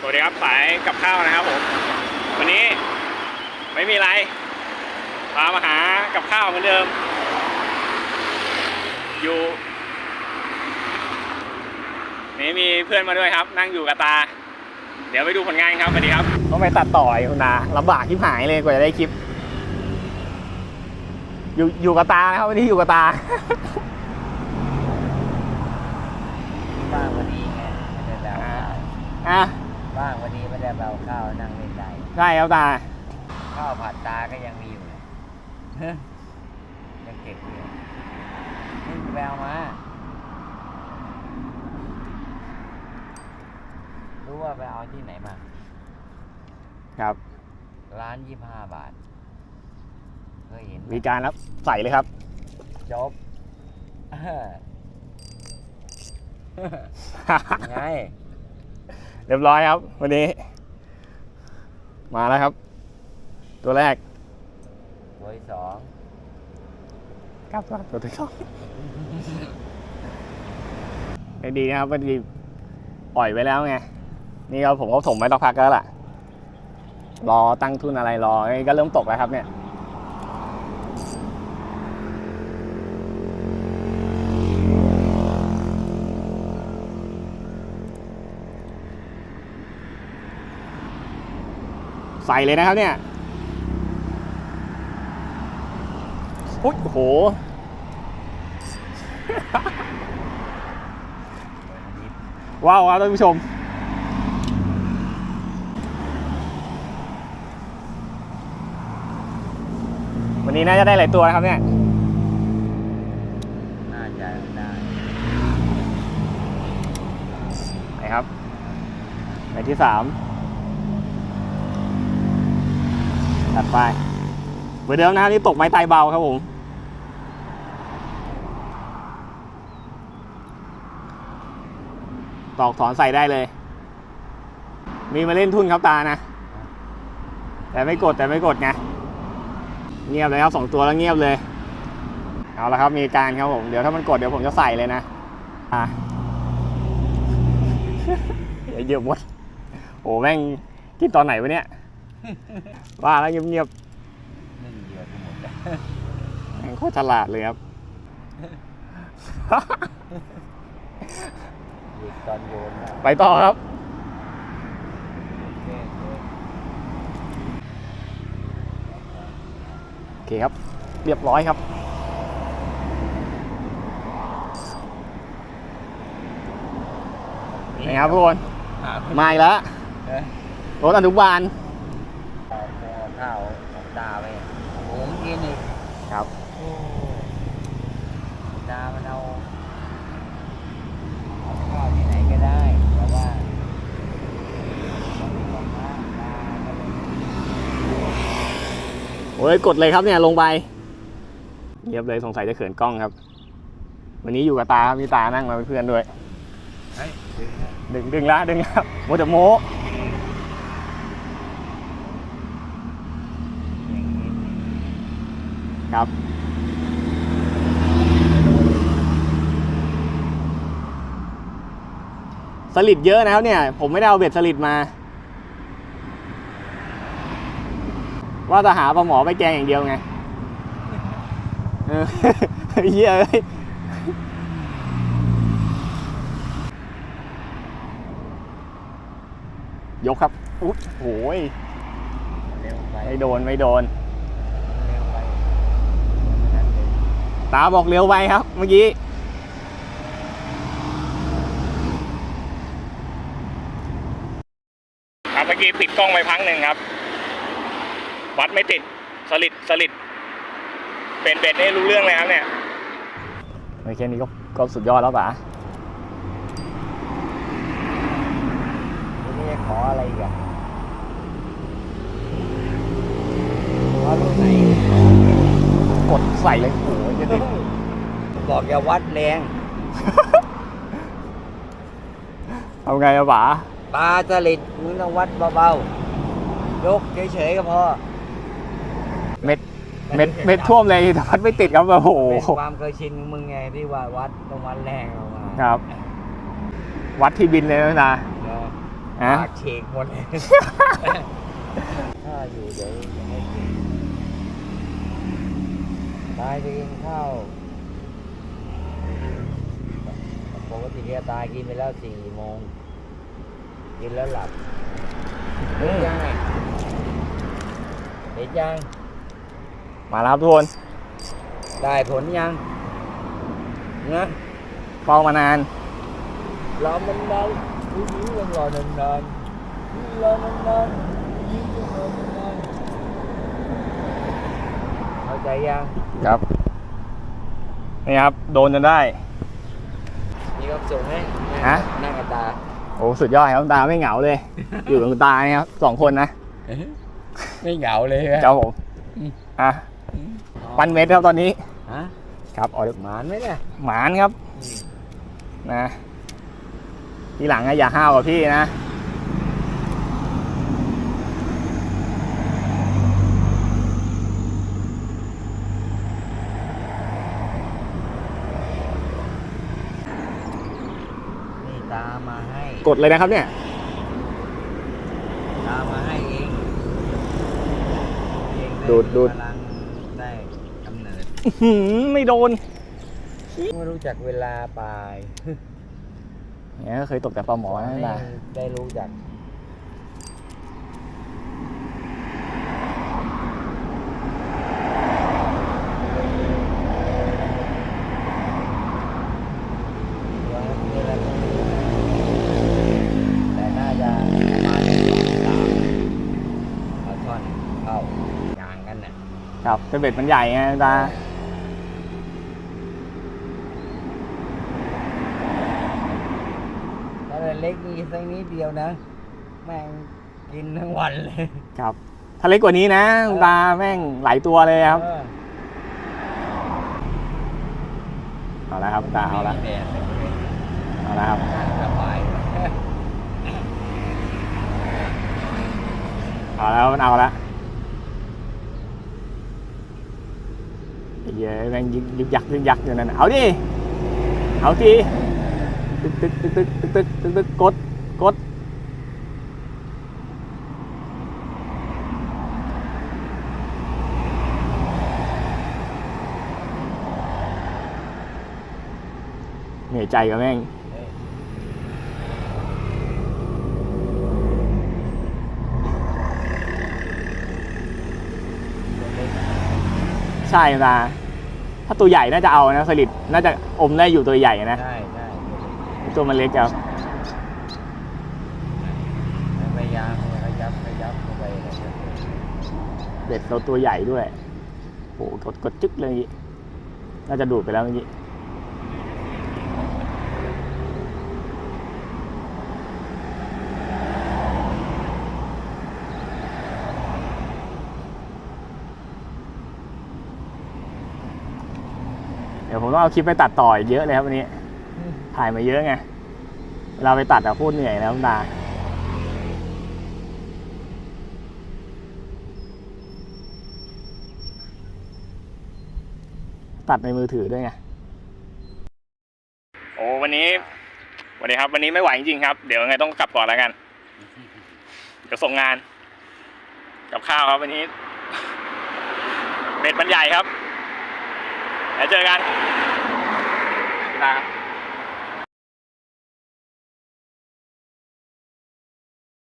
สวัสดีครับสายกับข้าวนะครับผมวันนี้ไม่มีอะไรพามาหากับข้าวเหมือนเดิม อยู่นี่มีเพื่อนมาด้วยครับ นั่งอยู่กับตา เดี๋ยวไปดูผลงานครับสวัสดีครับต้องไปตัดต่อยคุณนาลำบากที่หายเลยกว่าจะได้คลิป อยู่อยู่กับตานะครับวันนี้อยู่กับตาบ้างวันนี้ไงไม่ได้แบวข้าวอะ บ้างวันนี้ไม่ได้แบวข้าวนั่งเล่นได้ใช่ครับตาข้าวผัดตาก็ยังมีอยู่เลยเฮ้ยยังเก็บอยู่นี่จะไปเอามารู้ว่าไปเอาที่ไหนมา ครับ ร้านยี่ห้าบาทเคยเห็นไหมมีการครับใส่เลยครับ จบเออไง เรียบร้อยครับวันนี้ มาแล้วครับ ตัวแรกตัวที่สองครับตัวที่สองไม่ดีนะครับพอดีปล่อยไว้แล้วไง นี่ก็ผมก็ถมไว้สักพักแล้วล่ะ รอตั้งทุนอะไรรอนี่ก็เริ่มตกแล้วครับเนี่ย ใส่เลยนะครับเนี่ยอุ๊ยโอ้โหว้าวครับท่านผู้ชม วันนี้น่าจะได้หลายตัวนะครับเนี่ย น่าจะได้ไหนครับไหนที่สาม ตัดไปเหมือนเดิมนะครับนี่ตกไม้ตายเบาครับผมตอกถอนใส่ได้เลย มีมาเล่นทุนครับตานะ แต่ไม่กดแต่ไม่กดไง เงียบเลยครับสองตัวแล้วเงียบเลย เอาละครับมีการครับผม เดี๋ยวถ้ามันกดเดี๋ยวผมจะใส่เลยนะอะเยอะหมด โอ้แม่งกินตอนไหนวะเนี่ย ว่าแล้วเงียบนึ่งเหยื่อทั้งหมดเลยๆแม่งโคตรฉลาดเลยครับหยุดตอนโยนนะไปต่อครับ โอเคโอเคโอเคครับ เรียบร้อยครับนี่ครับทุกคน หามาอีกแล้ว เอ้ยรถอนุบาลเอา ข้าวของตาไปผมกินอีกครับโอ้ตามันเอาเอาข้าวที่ไหนก็ได้แต่ว่ามันมีของพระตาก็เลยโอ้ยกดเลยครับเนี่ยลงไปเงียบเลยสงสัยจะเขินกล้องครับ วันนี้อยู่กับตาครับมีตานั่งมาเป็นเพื่อนด้วย เฮ้ยดึงนะดึงดึงละดึงครับโมจะโม อย่างนี้ ครับ สลิดเยอะนะครับเนี่ย ผมไม่ได้เอาเบ็ดสลิดมา ว่าจะหาปลาหมอไปแกงอย่างเดียวไงเออเหี้ยเอ้ยยกครับอุ๊ยโหยไม่โดน ไม่โดน เร็วไปนั่นเลย ตาบอกเร็วไปครับ เมื่อกี้ ครับเมื่อกี้ปิดกล้องไปพังหนึ่งครับ วัดไม่ติดสลิดสลิดเป็นเบ็ดนี่รู้เรื่องเลยครับเนี่ยแค่นี้ก็ก็สุดยอดแล้วป่ะทีนี้ขออะไรอีกอะขอลูกไหน กดใส่เลยโอ้โหจะติ ดบอกอย่าวัดแรงทำไงอะป๋าปลาสลิดมึงต้องวัดเบาๆ ยกเฉยๆก็พอ เม็ดเม็ดเม็ดท่วมเลยแต่วัดไม่ติดครับโอ้โหเป็นความเคยชินของมึงไงที่ว่าวัดต้องวัดแรงออกมาครับ วัดที่บินเลยนะนะเออฮะปากฉีกหมดเลยถ้าอยู่เดี๋ยวยังไม่กิน ตายจะกินข้าวปกติเนี่ยตายกินไปแล้วสี่โมง กินแล้วหลับเห็นยังไงเห็นยัง มาแล้วครับทุกคน ได้ผลยังนะเฝ้ามานานรอมันนานผู้หญิงยังรอนานนานรอนานนานผู้หญิงยังรอนานนาน เข้าใจยังครับ นี่ครับ โดนจนได้ มีความสุขไหมฮะ นั่งกับตาโอ้สุดยอดครับคุณตาไม่เหงาเลย อยู่กับคุณตาเนี่ยครับสองคนนะไม่เหงาเลยเจ้าผมอืม อะปันเม็ดครับตอนนี้ฮะครับเอาหมานไหมเนี่ยหมานครับนะทีหลังอะอย่าห้าวกับพี่นะ นี่ ตามมาให้กดเลยนะครับเนี่ย ตามมาให้เองเองไดูดดูด พลังได้กำเนิดอื้อหือไม่โดนไม่รู้จักเวลาปลายเนี่ยเคยตกแต่ปลาหมอนะคุณตาได้รู้จัก แต่น่าจะประมาณสามเอาช่อนเข้ายางกันน่ะ ครับเป็นเบ็ดมันใหญ่ไงคุณตาถ้าเล็กนี่สักนิดเดียวนะ แม่งกินทั้งวันเลย ครับ ถ้าเล็กกว่านี้นะคุณตาแม่งหลายตัวเลยครับ เออเอาละครับคุณตาเอาละไม่มีแดดเลยเอาละครับนั่งสบายเอาแล้วมันเอาละไอ้ เย้แม่งยึกยึกยักยึกยักอยู่นั่นเอาดิเอาทีตึกตึกตึกตึกตึกตึกตึกตึกกดกดเหนื่อยใจกับแม่ง ใช่ตาถ้าตัวใหญ่น่าจะเอานะสลิดน่าจะอมได้อยู่ตัวใหญ่นะใช่ใช่ตัวมันเล็กครับพยายามขยับขยับเข้าไปเลยเบ็ดเราตัวใหญ่ด้วยโหกดกดจึ๊กเลยเมื่อกี้น่าจะดูดไปแล้วเมื่อกี้ ยวผมต้องเอาคลิปไปตัดต่ออีกเยอะเลยครับวันนี้ ถ่ายมาเยอะไงเวลาไปตัดอะพูดเหนื่อยแล้วคุณตาตัดในมือถือด้วยไง โอ้วันนี้สวัสดีครับ วันนี้ไม่ไหวจริงๆครับ เดี๋ยวยังไงต้องกลับก่อนแล้วกัน เดี๋ยวส่งงาน กับข้าวครับวันนี้ เบ็ดมันใหญ่ครับ แล้วเจอกันครับ